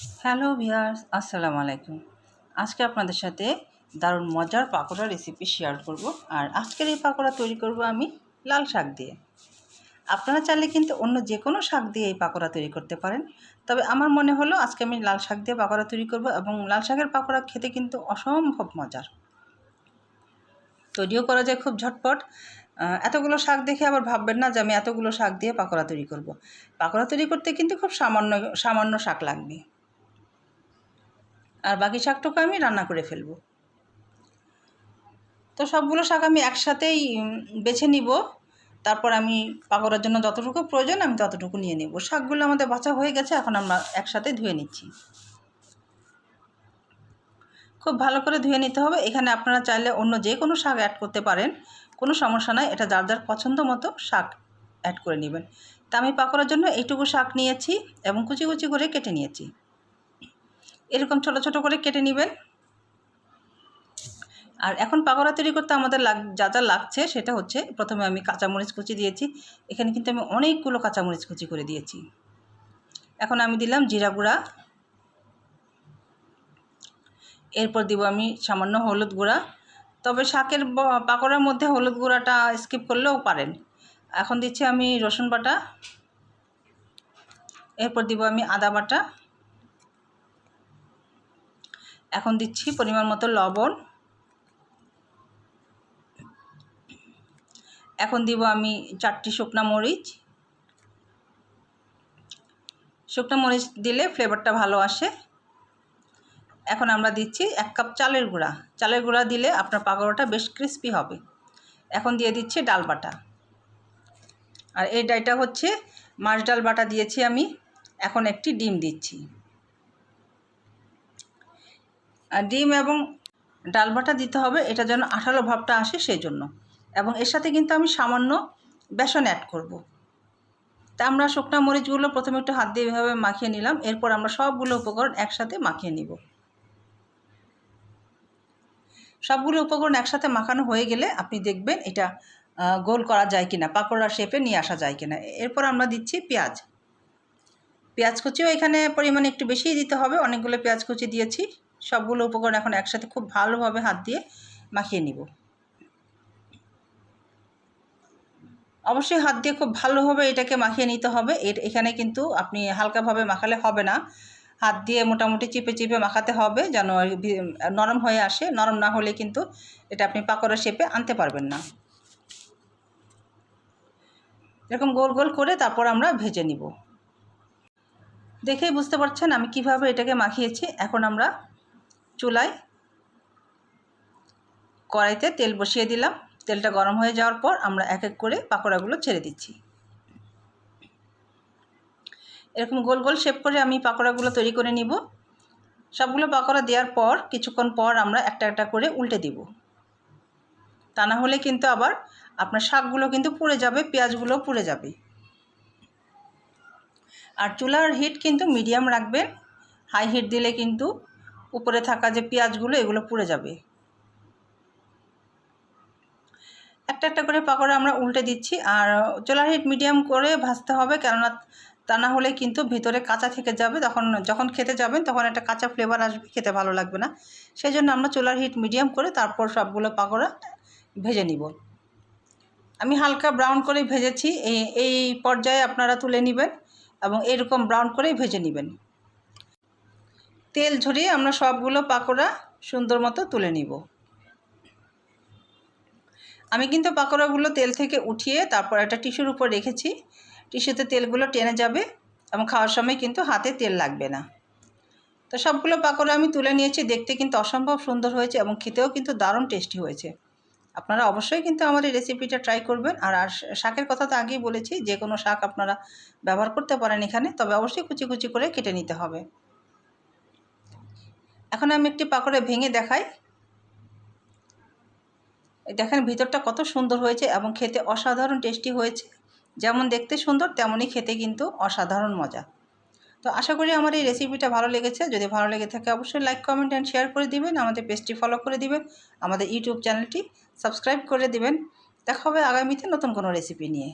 Hello viewers আসসালামু আলাইকুম। আজকে আপনাদের সাথে দারুণ মজার পাকোড়া রেসিপি শেয়ার করব আর আজকের এই পাকোড়া তৈরি করব আমি লাল শাক দিয়ে। আপনারা চাইলে কিন্তু অন্য যে কোনো শাক দিয়ে এই পাকোড়া তৈরি করতে পারেন। তবে আমার মনে হলো আজকে আমি লাল শাক দিয়ে পাকোড়া তৈরি করব এবং লাল শাকের পাকোড়া খেতে কিন্তু অসম্ভব মজার। তৈরিও করা যায় খুব ঝটপট। এতগুলো শাক দেখে আবার ভাববেন না যে আমি এতগুলো শাক দিয়ে পাকোড়া তৈরি করব। পাকোড়া তৈরি করতে কিন্তু খুব সামান্য সামান্য শাক লাগবে। আর বাকি শাকটুকু আমি রান্না করে ফেলব। তো সবগুলো শাক আমি একসাথেই বেছে নিব। তারপর আমি পাকোড়ার জন্য যতটুকু প্রয়োজন আমি ততটুকু নিয়ে নেব। শাকগুলো আমাদের বাছা হয়ে গেছে, এখন আমরা একসাথে ধুয়ে নিচ্ছি। খুব ভালো করে ধুয়ে নিতে হবে। এখানে আপনারা চাইলে অন্য যে কোনো শাক অ্যাড করতে পারেন। কোনো সমস্যা নাই, এটা যার যার পছন্দ মতো শাক অ্যাড করে নেবেন। তা আমি পাকোড়ার জন্য এইটুকু শাক নিয়েছি এবং কুচি কুচি করে কেটে নিয়েছি। এরকম ছোট ছোট করে কেটে নেবেন। আর এখন পাকোড়া তৈরি করতে আমাদের লাগ, যা যা লাগছে সেটা হচ্ছে প্রথমে আমি কাঁচামরিচ কুচি দিয়েছি। এখানে কিন্তু আমি অনেকগুলো কাঁচামরিচ কুচি করে দিয়েছি। এখন আমি দিলাম জিরা গুঁড়া। এরপর দিব আমি সামান্য হলুদ গুঁড়া। তবে শাকের পাকোড়ার মধ্যে হলুদ গুঁড়াটা স্কিপ করলেও পারেন। এখন দিচ্ছি আমি রসুন বাটা। এরপর দিব আমি আদা বাটা। এখন দিচ্ছি পরিমাণ মতো লবণ। এখন দিব আমি চারটি শুকনা মরিচ। শুকনো মরিচ দিলে ফ্লেভারটা ভালো আসে। এখন আমরা দিচ্ছি এক কাপ চালের গুঁড়া। চালের গুঁড়া দিলে আপনার পাকোড়াটা বেশ ক্রিস্পি হবে। এখন দিয়ে দিচ্ছি ডাল বাটা। আর এই ডাইটা হচ্ছে মাছ ডাল বাটা দিয়েছি আমি। এখন একটি ডিম দিচ্ছি। ডিম এবং ডালবাটা দিতে হবে, এটা যেন আঠালো ভাবটা আসে সেই জন্য এবং এর সাথে কিন্তু আমি সামান্য বেসন অ্যাড করব। তা আমরা শুকনা মরিচগুলো প্রথমে একটু হাত দিয়ে এভাবে মাখিয়ে নিলাম, এরপর আমরা সবগুলো উপকরণ একসাথে মাখিয়ে নিব। সবগুলো উপকরণ একসাথে মাখানো হয়ে গেলে আপনি দেখবেন এটা গোল করা যায় কিনা, পাকোড়া শেপে নিয়ে আসা যায় কিনা। এরপর আমরা দিচ্ছি পেঁয়াজ। পেঁয়াজ কুচিও এখানে পরিমাণে একটু বেশিই দিতে হবে, অনেকগুলো পেঁয়াজ কুচি দিয়েছি। সবগুলো উপকরণ এখন একসাথে খুব ভালোভাবে হাত দিয়ে মাখিয়ে নিব। অবশ্যই হাত দিয়ে খুব ভালোভাবে এটাকে মাখিয়ে নিতে হবে। এর এখানে কিন্তু আপনি হালকাভাবে মাখালে হবে না। হাত দিয়ে মোটামুটি চিপে চিপে মাখাতে হবে যেন নরম হয়ে আসে। নরম না হলে কিন্তু এটা আপনি পাকোড়া শেপে আনতে পারবেন না। এরকম গোল গোল করে তারপর আমরা ভেজে নিব। দেখেই বুঝতে পারছেন আমি কীভাবে এটাকে মাখিয়েছি। এখন আমরা চুলায় কড়াইতে তেল বসিয়ে দিলাম। তেলটা গরম হয়ে যাওয়ার পর আমরা এক এক করে পাকোড়াগুলো ছেড়ে দিচ্ছি। এরকম গোল গোল শেপ করে আমি পাকোড়াগুলো তৈরি করে নিব। সবগুলো পাকোড়া দেওয়ার পর, কিছুক্ষণ পর আমরা একটা একটা করে উল্টে দিব। তা না হলে কিন্তু আবার আপনার শাকগুলো কিন্তু পুড়ে যাবে, পেঁয়াজগুলো পুড়ে যাবে। আর চুলার হিট কিন্তু মিডিয়াম রাখবেন। হাই হিট দিলে কিন্তু উপরে থাকা যে পেঁয়াজগুলো, এগুলো পুড়ে যাবে। একটা একটা করে পাকোড়া আমরা উল্টে দিচ্ছি। আর চোলার হিট মিডিয়াম করে ভাজতে হবে, কেননা তা না হলে কিন্তু ভিতরে কাঁচা থেকে যাবে। তখন যখন খেতে যাবেন, তখন একটা কাঁচা ফ্লেভার আসবে, খেতে ভালো লাগবে না। সেই জন্য আমরা চোলার হিট মিডিয়াম করে তারপর সবগুলো পাকোড়া ভেজে নিব। আমি হালকা ব্রাউন করে ভেজেছি। এই এই পর্যায়ে আপনারা তুলে নেবেন এবং এরকম ব্রাউন করেই ভেজে নেবেন। তেল ঝরিয়ে আমরা সবগুলো পাকোড়া সুন্দর মতো তুলে নিব। আমি কিন্তু পাকোড়াগুলো তেল থেকে উঠিয়ে তারপর একটা টিস্যুর উপর রেখেছি। টিস্যুতে তেলগুলো টেনে যাবে এবং খাওয়ার সময় কিন্তু হাতে তেল লাগবে না। তো সবগুলো পাকোড়া আমি তুলে নিয়েছি, দেখতে কিন্তু অসম্ভব সুন্দর হয়েছে এবং খেতেও কিন্তু দারুণ টেস্টি হয়েছে। আপনারা অবশ্যই কিন্তু আমার এই রেসিপিটা ট্রাই করবেন। আর আর শাকের কথা তো আগেই বলেছি, যে কোনো শাক আপনারা ব্যবহার করতে পারেন এখানে, তবে অবশ্যই কুচি কুচি করে কেটে নিতে হবে। এখন আমি একটি পাকোড়া ভেঙে দেখাই। দেখেন ভিতরটা কত সুন্দর হয়েছে এবং খেতে অসাধারণ টেস্টি হয়েছে। যেমন দেখতে সুন্দর, তেমনই খেতে কিন্তু অসাধারণ মজা। তো আশা করি আমার এই রেসিপিটা ভালো লেগেছে। যদি ভালো লেগে থাকে অবশ্যই লাইক কমেন্ট অ্যান্ড শেয়ার করে দিবেন। আমাদের পেজটি ফলো করে দিবেন। আমাদের ইউটিউব চ্যানেলটি সাবস্ক্রাইব করে দিবেন। দেখা হবে আগামীতে নতুন কোনো রেসিপি নিয়ে।